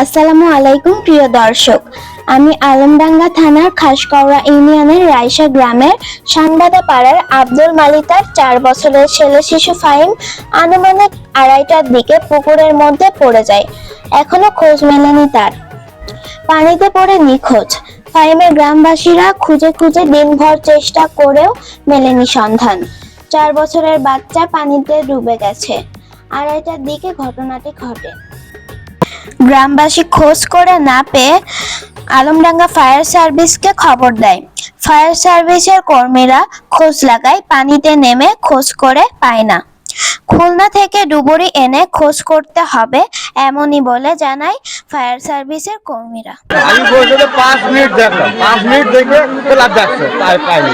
আসসালামু আলাইকুম, প্রিয় দর্শক। আমি আলমডাঙ্গা থানার খাসকৌড়া ইউনিয়নের রাইসা গ্রামের সানবাদা পাড়ার আব্দুল মালিকার চার বছরের ছেলে শিশু ফাহিম আনুমানিক আড়াইটার দিকে পুকুরের মধ্যে পড়ে যায়। এখনও খোঁজ মেলেনি তার। পানিতে পড়ে নিখোঁজ। ফাহিমের গ্রামবাসীরা খুঁজে খুঁজে দিনভর চেষ্টা করেও মেলেনি সন্ধান। চার বছরের বাচ্চা পানিতে ডুবে গেছে। আড়াইটার দিকে ঘটনাটি ঘটে। গ্রামবাসী খোঁজ করে না পেয়ে আলমডাঙ্গা ফায়ার সার্ভিসকে খবর দেয়। ফায়ার সার্ভিসের কর্মীরা খোঁজ লাগায় পানিতে নেমে খোঁজ করে পায় না। খুলনা থেকে ডুবুরি এনে খোঁজ করতে হবে এমনই বলে জানায় ফায়ার সার্ভিসের কর্মীরা। আমি বলছি যে পাঁচ মিনিট দেখলাম। পাঁচ মিনিট দেখে লাভ যাচ্ছে তাই পাইনি।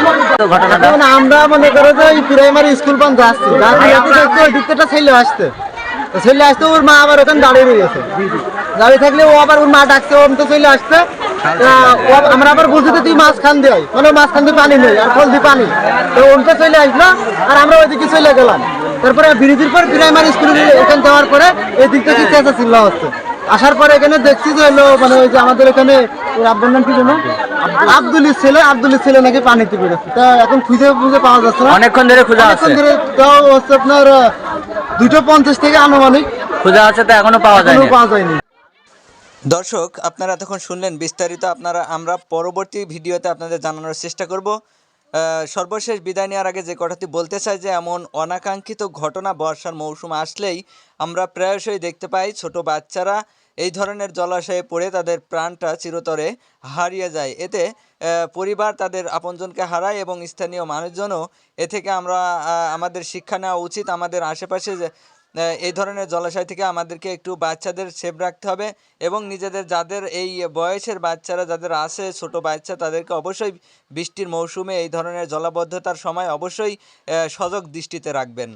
আমরা মনে করো যে এই প্রাইমারি স্কুল দেখছি ওই দিকটা ছেলে আসতে আসতে ওর মা আবার ওখানে দাঁড়িয়ে রয়েছে দাঁড়িয়ে থাকলে ও আবার ওর মা ডাকছে ও তো আবার- আমরা আবার বলছি তুই মাঝখান দিয়ে আয়। মানে মাঝখান দিয়ে পানি নেই আর ফল দিয়ে পানি। তো ওনটা চলে আসলো আর আমরা ওইদিকে চলে গেলাম। তারপরে ব্রিজের পর প্রাইমারি স্কুলে এখানে যাওয়ার পরে এই দিক থেকে চেঁচা চিল্লা হচ্ছে। আসার পরে এখানে দেখছি যে হলো মানে ওই যে আমাদের এখানে আব্বার নাম কি জানো আব্দুলের ছেলে আব্দুলের ছেলে নাকি পানিতে পড়েছে। তা এখন খুঁজে খুঁজে পাওয়া যাচ্ছে অনেকক্ষণ ধরে খোঁজা অনেকক্ষণ ধরে তাও হচ্ছে আপনার দুটো পঞ্চাশ থেকে আনুমানিক। খোঁজা আছে তো এখনও পাওয়া এখনও যায়নি। পাওয়া যায়নি। দর্শক আপনারা এতক্ষণ শুনলেন বিস্তারিত আপনারা আমরা পরবর্তী ভিডিওতে আপনাদের জানানোর চেষ্টা করব। আহ, সর্বশেষ বিদায় নেওয়ার আগে যে কথাটি বলতে চাই যে এমন অনাকাঙ্ক্ষিত ঘটনা বর্ষার মৌসুম আসলেই আমরা প্রায়শই দেখতে পাই ছোট বাচ্চারা এই ধরনের জলাশয়ে পড়ে তাদের প্রাণটা চিরতরে হারিয়ে যায়। এতে পরিবার তাদের আপনজনকে হারায় এবং স্থানীয় মানুষজনও এ থেকে আমরা আমাদের শিক্ষা নেওয়া উচিত। আমাদের আশেপাশে যে এই ধরনের জলাশয় থেকে আমাদেরকে একটু বাচ্চাদের সেভ রাখতে হবে এবং নিজেদের যাদের এই বয়সের বাচ্চারা যাদের আছে, ছোট বাচ্চা, তাদেরকে অবশ্যই বৃষ্টির মৌসুমে এই ধরনের জলাবদ্ধতার সময় অবশ্যই সজাগ দৃষ্টিতে রাখবেন।